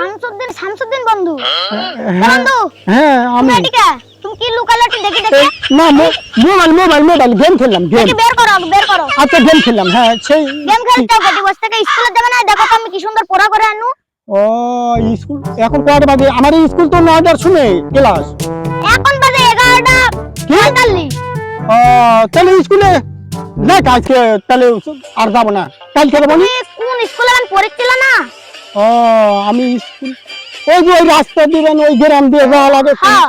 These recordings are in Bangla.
শামসুদ্দিন শামসুদ্দিন বন্ধু। হ্যাঁ। বন্ধু হ্যাঁ আমি। তুমি এদিকে তুমি কি লুকালাটি দেখি দেখি? না মোবাইল মোবাইল মোবাইল গেম খেললাম গেম। বের করো বের করো। আচ্ছা গেম খেললাম হ্যাঁ সেই গেম খেলতে গটি বসে থেকে স্কুলে যাবে না দেখো তো আমি কি সুন্দর পড়া করে আনু। ও স্কুল এখন কয়টা বাজে? আমার স্কুল তো নয়টার শুনে ক্লাস। এখন বাজে এগারোটা পঁয়তাল্লিশ। ও তাহলে স্কুলে দেখ আজকে তাহলে আর যাব না। কালকে নি? তুমি কোন স্কুলে আমি পড়েছিল না? ও আমি স্কুল ওই যে ওই রাস্তা দিবেন ওই গ্রাম দিয়ে যাওয়া লাগে হ্যাঁ।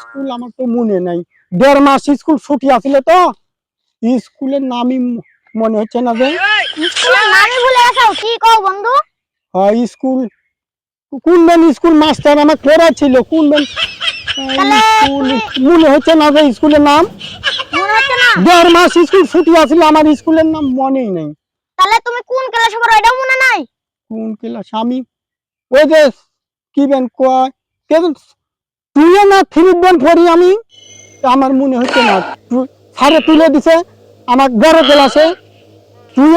স্কুল আমার তো মনে নাই। দেড় মাস স্কুল ছুটি আছিল তো স্কুলের নামই মনে হচ্ছে না যে স্কুলের নামই ভুলে গেছো? কি কও বন্ধু? হয় স্কুল কোনবেন স্কুল মাস্টার আমার পড়া ছিল? কোনবেন মনে হচ্ছে না যে স্কুলের নাম? মনে হচ্ছে না? দেড় মাস স্কুল ছুটি আছিল আমার স্কুলের নাম মনেই নেই। তাহলে তুমি কোন ক্লাসে পড়ো এটাও মনে নাই কোন ক্লাস আমি ওই যে কি বেন কয়? না থ্রি বেন আমি? আমার মনে হচ্ছে না স্যারে তুলে দিছে আমার বড় ক্লাসে।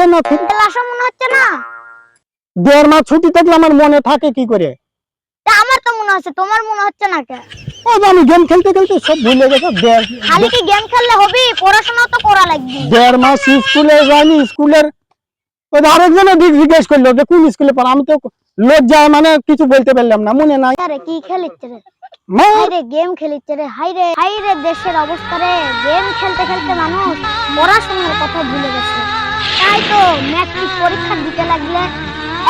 না থ্রি- ক্লাসে মনে হচ্ছে না? দেড় মাস ছুটি থাকলে আমার মনে থাকে কি করে? আমার তো মনে হচ্ছে তোমার মনে হচ্ছে না কে? যে আমি গেম খেলতে খেলতে সব ভুলে গেছে খালি কি গেম খেললে হবে? পড়াশোনা তো করা লাগবে। দেড় মাস স্কুলে যাইনি স্কুলের ওই যে আরেকজনে জিজ্ঞেস করল যে কোন স্কুলে পড়া? আমি তো লজ্জায় মানে কিছু বলতে পারলাম না মনে নাই। আরে কি খেলিচ্ছে রে? হাইরে গেম খেলিচ্ছে রে হাইরে হাইরে দেশের অবস্থা রে। গেম খেলতে খেলতে মানুষ পড়াশোনার কথা ভুলে গেছে। তাই তো ম্যাট্রিক পরীক্ষা দিতে লাগলে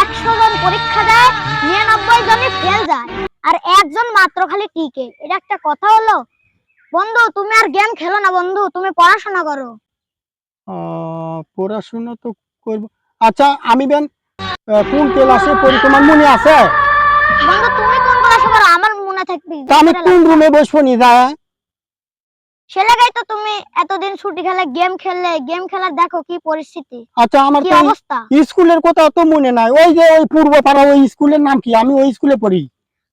একশো জন পরীক্ষা দেয় নিরানব্বই জনে ফেল যায়। আর একজন মাত্র খালি টিকে এটা একটা কথা হলো? বন্ধু তুমি আর গেম খেলো না বন্ধু তুমি পড়াশোনা করো। পড়াশোনা তো করব আচ্ছা আমি বেন কোন মনে আছে? তুমি কোন ক্লাসে পড়ো? আমার মনে থাকবে। তা আমি কোন রুমে বসবো নি? সে লাগাই তো তুমি এতদিন ছুটি খেলে গেম খেললে গেম খেলার দেখো কি পরিস্থিতি। আচ্ছা আমার কি অবস্থা? স্কুলের কথা তো মনে নাই। ওই যে ওই পূর্ব পাড়া ওই স্কুলের নাম কি? আমি ওই স্কুলে পড়ি।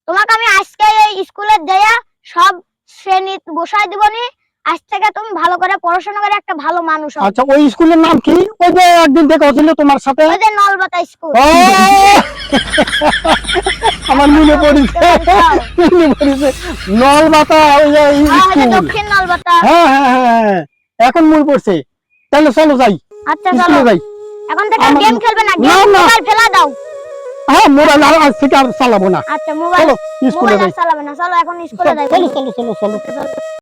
তোমাকে আমি আজকে এই স্কুলে দেয়া সব শ্রেণি বসাই দিব নি আজ থেকে তুমি ভালো করে পড়াশোনা করে একটা ভালো মানুষ আচ্ছা ওই স্কুলের নাম কি? ওই যে একদিন দেখা তোমার সাথে। ওই যে নলবাতা স্কুল। আমার মনে পড়েছে মনে পড়েছে। নলবাতা ওই যে হ্যাঁ, ওই যে স্কুল। দক্ষিণ নলবাতা। হ্যাঁ হ্যাঁ হ্যাঁ হ্যাঁ। এখন মনে পড়ছে। তাহলে চলো যাই। আচ্ছা চলো। যাই। এখন থেকে গেম খেলবে না। গেম মোবাইল ফেলা দাও। হ্যাঁ মোবাইল আর চালাবো না। আচ্ছা মোবাইল চলো স্কুলে যাই। চালাবে না। চলো এখন স্কুলে যাই। চলো চলো চলো চলো। চলো।